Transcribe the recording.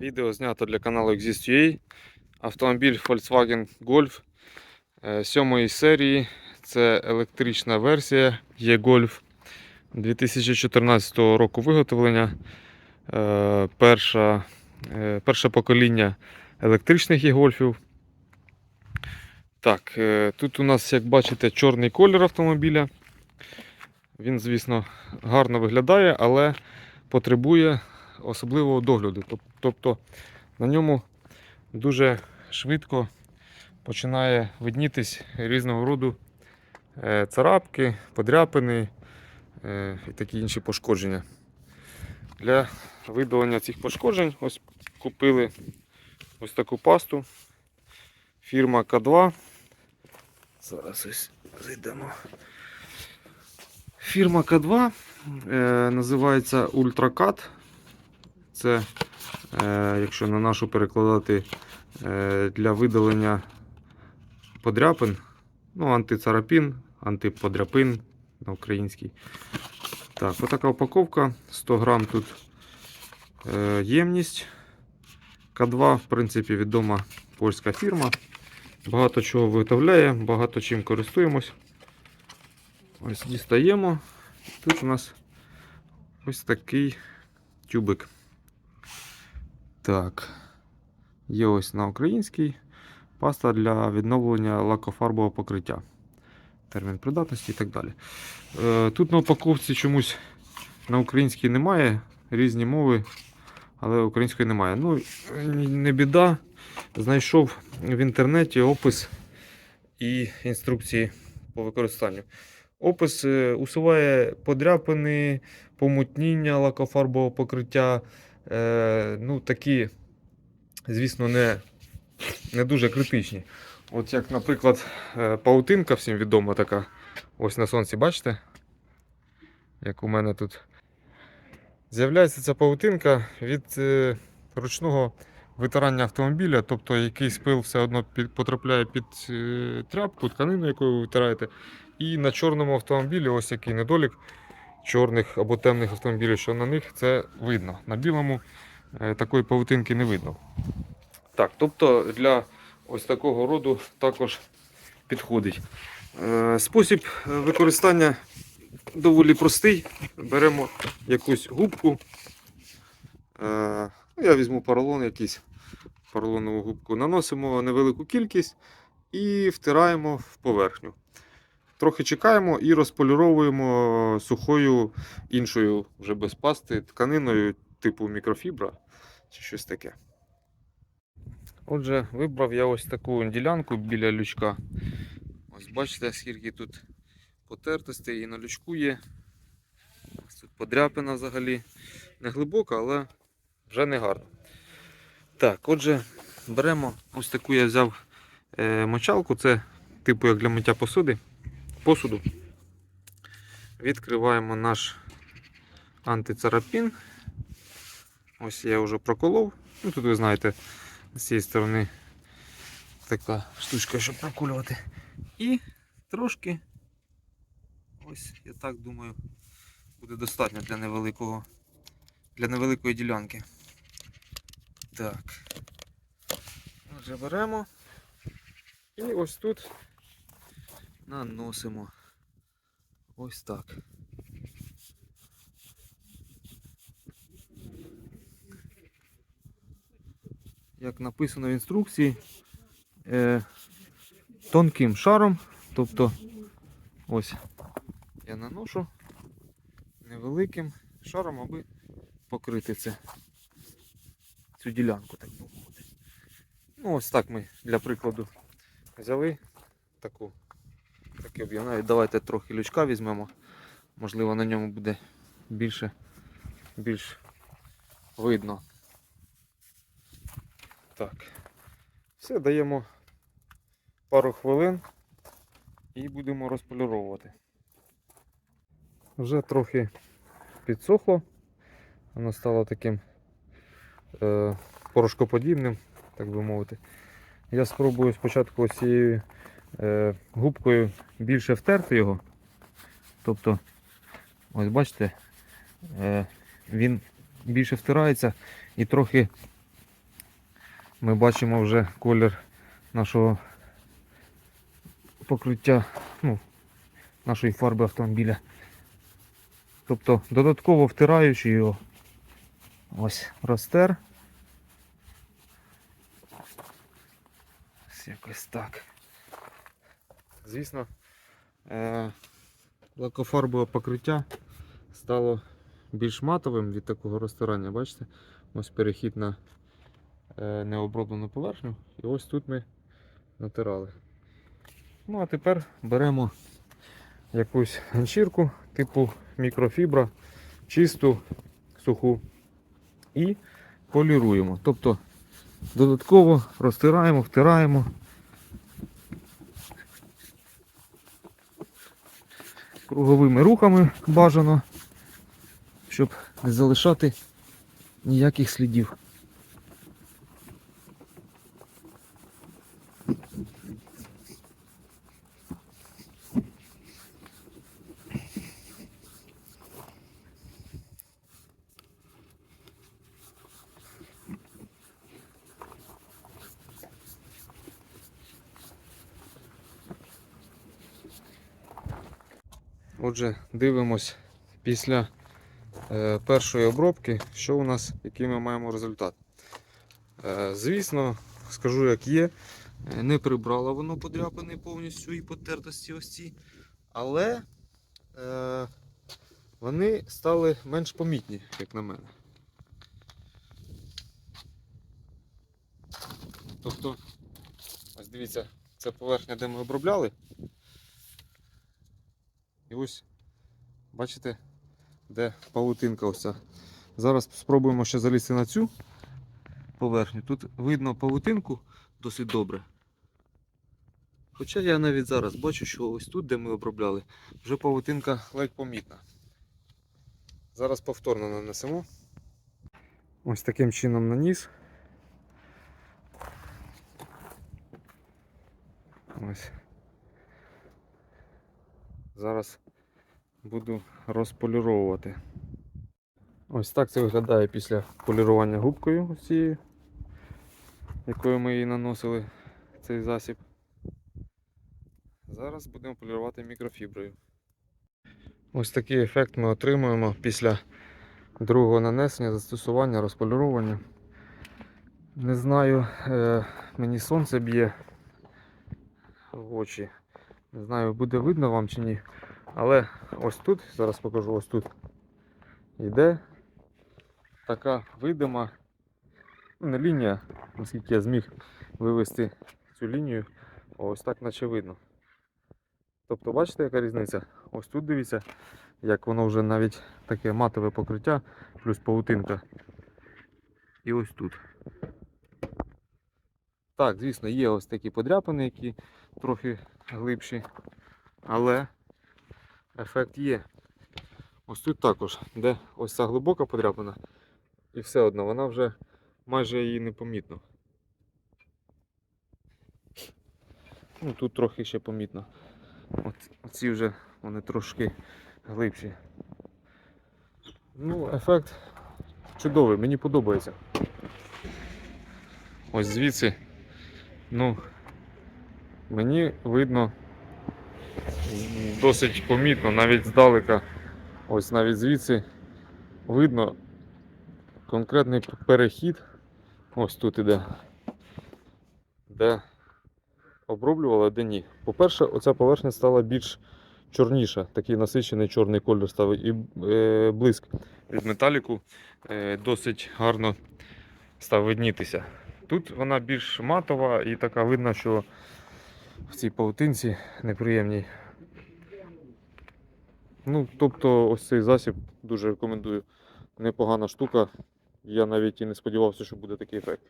Відео знято для каналу Exist.ua. Автомобіль Volkswagen Golf е, сьомої серії. Це електрична версія E-Golf 2014 року виготовлення. Е, Перша, е, перше покоління електричних E-Golfів. Так, е, тут у нас, як бачите, чорний колір автомобіля. Він, звісно, гарно виглядає, але потребує особливого догляду. Тоб- Тобто на ньому дуже швидко починає виднітись різного роду е, царапки, подряпини е, і такі інші пошкодження. Для видалення цих пошкоджень ось купили ось таку пасту. Фірма К2. Зараз ось зайдемо. Фірма К2 е, називається Ультракат. Це, якщо на нашу перекладати е, для видалення подряпин, ну, антицарапін, антиподряпин на українській. Так, отака упаковка. 100 грам тут е, ємність. К2, в принципі, відома польська фірма. Багато чого виготовляє, багато чим користуємось. Ось дістаємо. Тут у нас ось такий тюбик. Так. Є ось на українській паста для відновлення лакофарбового покриття. Термін придатності і так далі. Е, Тут на упаковці чомусь на українській немає, різні мови, але української немає. Ну, не біда. Знайшов в інтернеті опис і інструкції по використанню. Опис е, усуває подряпини, помутніння лакофарбового покриття. Е, ну, такі, звісно, не, не дуже критичні. От як, наприклад, е, паутинка всім відома така. Ось на сонці, бачите? Як у мене тут. З'являється ця паутинка від е, ручного витирання автомобіля, тобто якийсь пил все одно під, потрапляє під е, тряпку, тканину, якою ви витираєте. І на чорному автомобілі ось який недолік чорних або темних автомобілів, що на них це видно. На білому е, такої павутинки не видно. Так, тобто для ось такого роду також підходить. Е, Спосіб е, використання доволі простий. Беремо якусь губку. Ну, Я візьму поролон якийсь, поролонову губку. Наносимо невелику кількість і втираємо в поверхню. Трохи чекаємо і розполіровуємо сухою іншою, вже без пасти, тканиною типу мікрофібра чи щось таке. Отже, вибрав я ось таку ділянку біля лючка. Ось бачите, скільки тут потертостей і на лючку є. Тут подряпина взагалі не глибока, але вже не гарно. Так, отже, беремо ось таку я взяв е, мочалку, це типу як для миття посуди, посуду. Відкриваємо наш антицарапін. Ось я вже проколов. Ну, тут ви знаєте, з цієї сторони така штучка, щоб прокулювати. І трошки, ось, я так думаю, буде достатньо для невеликого, для невеликої ділянки. Так. Отже, беремо і ось тут наносимо. Ось так. Як написано в інструкції, е, тонким шаром, тобто ось я наношу невеликим шаром, аби покрити це, цю ділянку, так би мовити. Ну, ось так ми для прикладу взяли таку, такий об'єм. Давайте трохи лючка візьмемо. Можливо, на ньому буде більше, більш видно. Так. Все, даємо пару хвилин і будемо розполіровувати. Вже трохи підсохло, воно стало таким е, порошкоподібним, так би мовити. Я спробую спочатку ось цією губкою більше втерти його. Тобто, ось бачите, е, він більше втирається і трохи ми бачимо вже колір нашого покриття, ну, нашої фарби автомобіля. Тобто додатково втираючи його ось розтер. Ось якось так. Звісно, е- лакофарбове покриття стало більш матовим від такого розтирання. Бачите? Ось перехід на е, необроблену поверхню. І ось тут ми натирали. Ну а тепер беремо якусь ганчірку типу мікрофібра, чисту, суху і поліруємо. Тобто додатково розтираємо, втираємо. Круговими рухами бажано, щоб не залишати ніяких слідів. Отже, дивимось після е, першої обробки, що у нас, який ми маємо результат. Е, звісно, скажу як є, е, не прибрало воно подряпини повністю і потертості ось ці, але е, вони стали менш помітні, як на мене. Тобто, ось дивіться, це поверхня, де ми обробляли. І ось, бачите, де павутинка ось ця. Зараз спробуємо ще залізти на цю поверхню. Тут видно павутинку досить добре. Хоча я навіть зараз бачу, що ось тут, де ми обробляли, вже павутинка ледь помітна. Зараз повторно нанесемо. Ось таким чином наніс. Ось. Зараз буду розполіровувати. Ось так це виглядає після полірування губкою ось цією, якою ми її наносили цей засіб. Зараз будемо полірувати мікрофіброю. Ось такий ефект ми отримуємо після другого нанесення, застосування, розполірування. Не знаю, е, мені сонце б'є в очі. Не знаю, буде видно вам чи ні. Але ось тут, зараз покажу, ось тут йде така видима ну, не лінія, наскільки я зміг вивести цю лінію, ось так наче видно. Тобто, бачите, яка різниця? Ось тут дивіться, як воно вже навіть таке матове покриття, плюс павутинка. І ось тут. Так, звісно, є ось такі подряпини, які трохи глибші, але ефект є. Ось тут також, де ось ця глибока подряпина, і все одно вона вже майже її не помітно. Ну, тут трохи ще помітно. Оці вже вони трошки глибші. Ну, ефект чудовий, мені подобається. Ось звідси, ну, мені видно досить помітно, навіть здалека, ось навіть звідси видно конкретний перехід. Ось тут іде, де оброблювали, де ні. По-перше, оця поверхня стала більш чорніша, такий насичений чорний кольор став і е, блиск від металіку е, досить гарно став виднітися. Тут вона більш матова і така видно, що в цій паутинці неприємній. Ну, тобто, ось цей засіб дуже рекомендую. Непогана штука. Я навіть і не сподівався, що буде такий ефект.